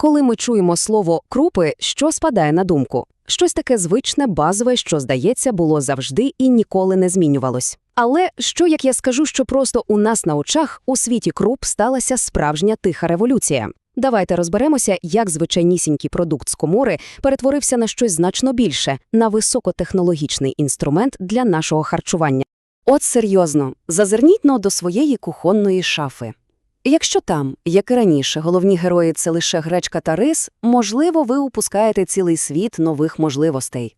Коли ми чуємо слово крупи, що спадає на думку? Щось таке звичне, базове, що, здається, було завжди і ніколи не змінювалось. Але що як я скажу, що просто у нас на очах у світі круп сталася справжня тиха революція? Давайте розберемося, як звичайнісінький продукт з комори перетворився на щось значно більше, на високотехнологічний інструмент для нашого харчування. От серйозно, зазирніть но до своєї кухонної шафи. Якщо там, як і раніше, головні герої це лише гречка та рис, можливо, ви упускаєте цілий світ нових можливостей.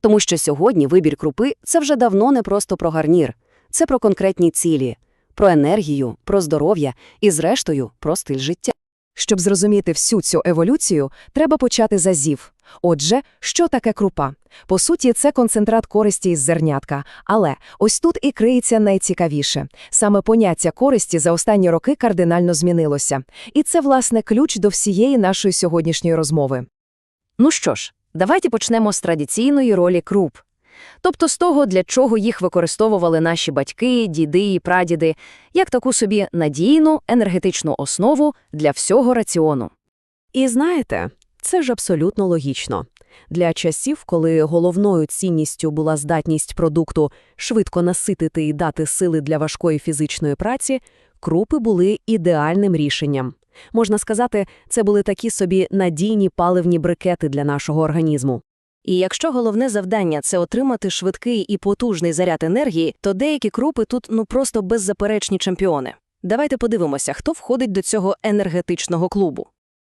Тому що сьогодні вибір крупи це вже давно не просто про гарнір, це про конкретні цілі, про енергію, про здоров'я і, зрештою, про стиль життя. Щоб зрозуміти всю цю еволюцію, треба почати з азів. Отже, що таке крупа? По суті, це концентрат користі із зернятка, але ось тут і криється найцікавіше. Саме поняття користі за останні роки кардинально змінилося. І це, власне, ключ до всієї нашої сьогоднішньої розмови. Ну що ж, давайте почнемо з традиційної ролі круп. Тобто з того, для чого їх використовували наші батьки, діди і прадіди, як таку собі надійну енергетичну основу для всього раціону. І знаєте, це ж абсолютно логічно. Для часів, коли головною цінністю була здатність продукту швидко наситити і дати сили для важкої фізичної праці, крупи були ідеальним рішенням. Можна сказати, це були такі собі надійні паливні брикети для нашого організму. І якщо головне завдання це отримати швидкий і потужний заряд енергії, то деякі крупи тут ну просто беззаперечні чемпіони. Давайте подивимося, хто входить до цього енергетичного клубу.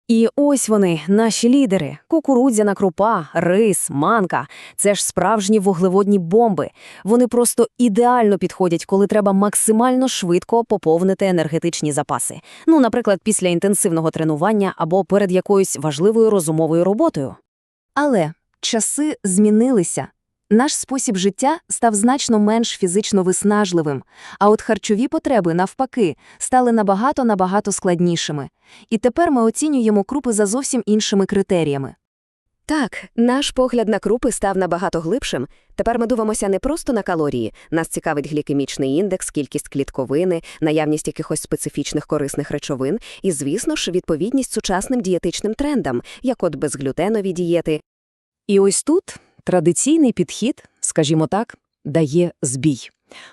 І ось вони, наші лідери: кукурудзяна крупа, рис, манка. Це ж справжні вуглеводні бомби. Вони просто ідеально підходять, коли треба максимально швидко поповнити енергетичні запаси. Ну, наприклад, після інтенсивного тренування або перед якоюсь важливою розумовою роботою. Але часи змінилися. Наш спосіб життя став значно менш фізично виснажливим, а от харчові потреби, навпаки, стали набагато-набагато складнішими. І тепер ми оцінюємо крупи за зовсім іншими критеріями. Так, наш погляд на крупи став набагато глибшим. Тепер ми дивимося не просто на калорії. Нас цікавить глікемічний індекс, кількість клітковини, наявність якихось специфічних корисних речовин і, звісно ж, відповідність сучасним дієтичним трендам, як от безглютенові дієти. І ось тут традиційний підхід, скажімо так, дає збій.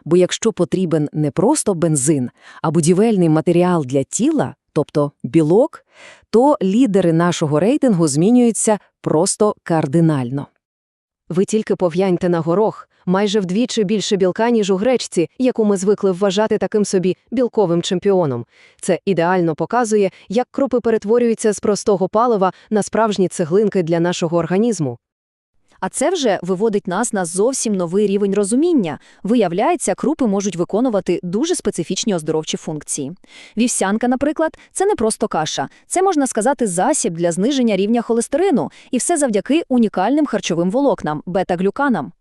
Бо якщо потрібен не просто бензин, а будівельний матеріал для тіла, тобто білок, то лідери нашого рейтингу змінюються просто кардинально. Ви тільки пов'яньте на горох, майже вдвічі більше білка, ніж у гречці, яку ми звикли вважати таким собі білковим чемпіоном. Це ідеально показує, як крупи перетворюються з простого палива на справжні цеглинки для нашого організму. А це вже виводить нас на зовсім новий рівень розуміння. Виявляється, крупи можуть виконувати дуже специфічні оздоровчі функції. Вівсянка, наприклад, це не просто каша, це можна сказати засіб для зниження рівня холестерину, і все завдяки унікальним харчовим волокнам бета-глюканам.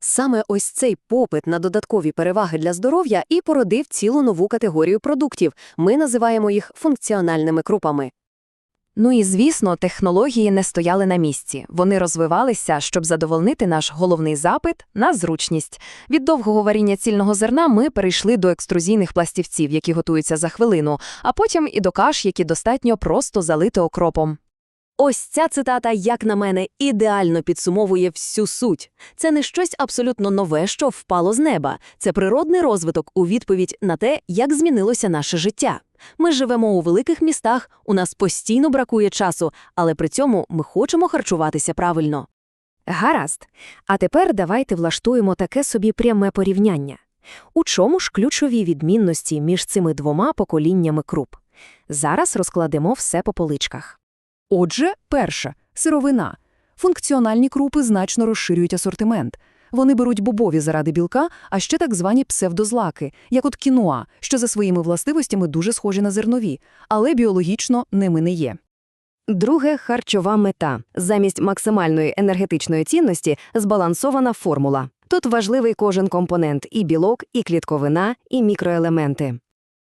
Саме ось цей попит на додаткові переваги для здоров'я і породив цілу нову категорію продуктів. Ми називаємо їх функціональними крупами. Ну і звісно, технології не стояли на місці. Вони розвивалися, щоб задовольнити наш головний запит на зручність. Від довгого варіння цільного зерна ми перейшли до екструзійних пластівців, які готуються за хвилину, а потім і до каш, які достатньо просто залити окропом. Ось ця цитата, як на мене, ідеально підсумовує всю суть. Це не щось абсолютно нове, що впало з неба. Це природний розвиток у відповідь на те, як змінилося наше життя. Ми живемо у великих містах, у нас постійно бракує часу, але при цьому ми хочемо харчуватися правильно. Гаразд. А тепер давайте влаштуємо таке собі пряме порівняння. У чому ж ключові відмінності між цими двома поколіннями круп? Зараз розкладемо все по поличках. Отже, перше – сировина. Функціональні крупи значно розширюють асортимент. Вони беруть бобові заради білка, а ще так звані псевдозлаки, як от кінуа, що за своїми властивостями дуже схожі на зернові, але біологічно ними не є. Друге харчова мета. Замість максимальної енергетичної цінності збалансована формула. Тут важливий кожен компонент і білок, і клітковина, і мікроелементи.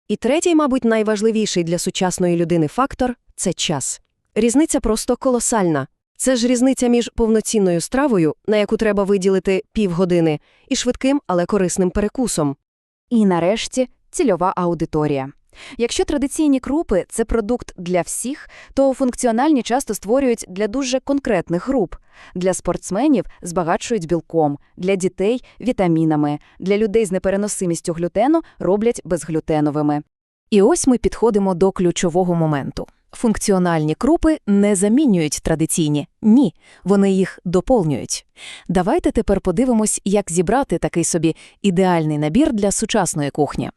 І третій, мабуть, найважливіший для сучасної людини фактор це час. Різниця просто колосальна. Це ж різниця між повноцінною стравою, на яку треба виділити півгодини, і швидким, але корисним перекусом. І нарешті цільова аудиторія. Якщо традиційні крупи – це продукт для всіх, то функціональні часто створюють для дуже конкретних груп. Для спортсменів збагачують білком, для дітей – вітамінами, для людей з непереносимістю глютену роблять безглютеновими. І ось ми підходимо до ключового моменту. Функціональні крупи не замінюють традиційні. Ні, вони їх доповнюють. Давайте тепер подивимось, як зібрати такий собі ідеальний набір для сучасної кухні.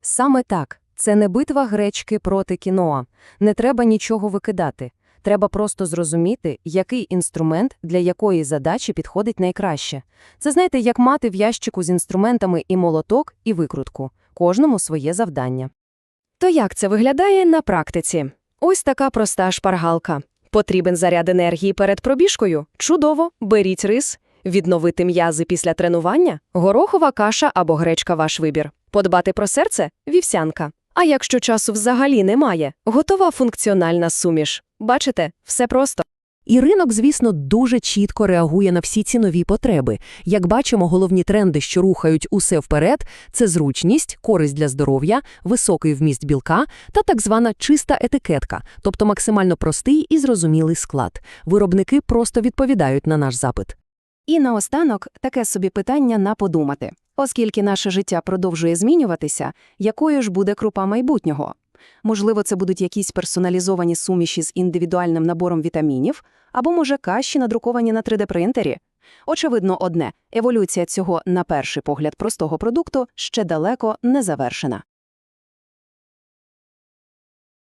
Саме так. Це не битва гречки проти кіноа. Не треба нічого викидати. Треба просто зрозуміти, який інструмент для якої задачі підходить найкраще. Це знаєте, як мати в ящику з інструментами і молоток, і викрутку. Кожному своє завдання. То як це виглядає на практиці? Ось така проста шпаргалка. Потрібен заряд енергії перед пробіжкою? Чудово, беріть рис. Відновити м'язи після тренування? Горохова каша або гречка ваш вибір. Подбати про серце? Вівсянка. А якщо часу взагалі немає, готова функціональна суміш. Бачите, все просто. І ринок, звісно, дуже чітко реагує на всі ці нові потреби. Як бачимо, головні тренди, що рухають усе вперед – це зручність, користь для здоров'я, високий вміст білка та так звана чиста етикетка, тобто максимально простий і зрозумілий склад. Виробники просто відповідають на наш запит. І наостанок таке собі питання на подумати. Оскільки наше життя продовжує змінюватися, якою ж буде крупа майбутнього? Можливо, це будуть якісь персоналізовані суміші з індивідуальним набором вітамінів, або, може, каші надруковані на 3D-принтері? Очевидно одне – еволюція цього, на перший погляд, простого продукту ще далеко не завершена.